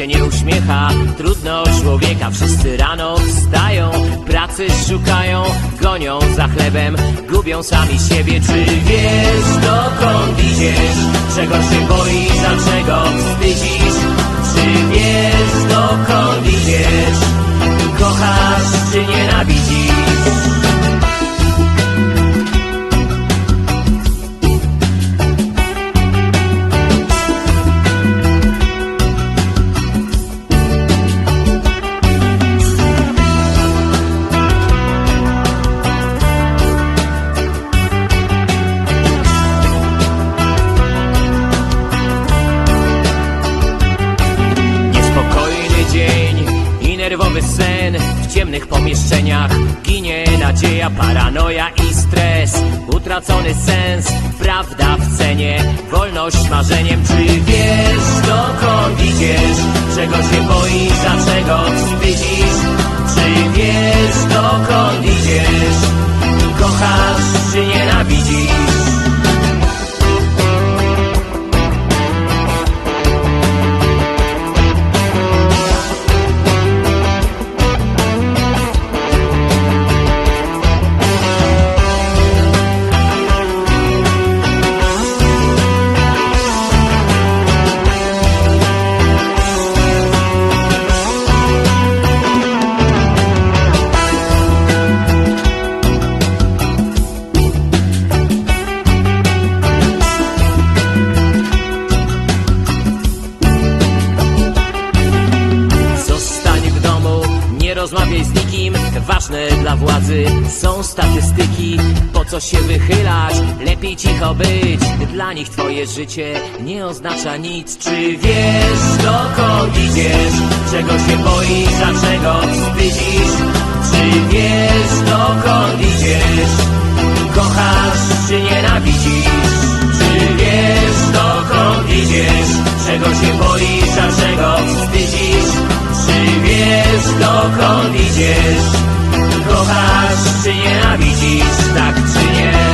się nie uśmiecha. Trudno człowieka, wszyscy rano wstają Pracy szukają, gonią za chlebem Gubią sami siebie. Czy wiesz dokąd idziesz? Czego się ciemnych pomieszczeniach. Ginie nadzieja, paranoja i stres. Utracony sens, prawda w cenie. Wolność marzeniem, czy wiesz dokąd idziesz? Czego się boisz, a czego rozmawiaj z nikim Ważne dla władzy są statystyki Po co się wychylać, lepiej cicho być Dla nich twoje życie nie oznacza nic Czy wiesz dokąd idziesz? Czego się boisz, a czego wstydzisz? Czy wiesz dokąd idziesz? Kochasz czy nienawidzisz? Czy wiesz dokąd idziesz? Czego się boisz, idziesz? Kochasz czy nienawidzisz, tak czy nie?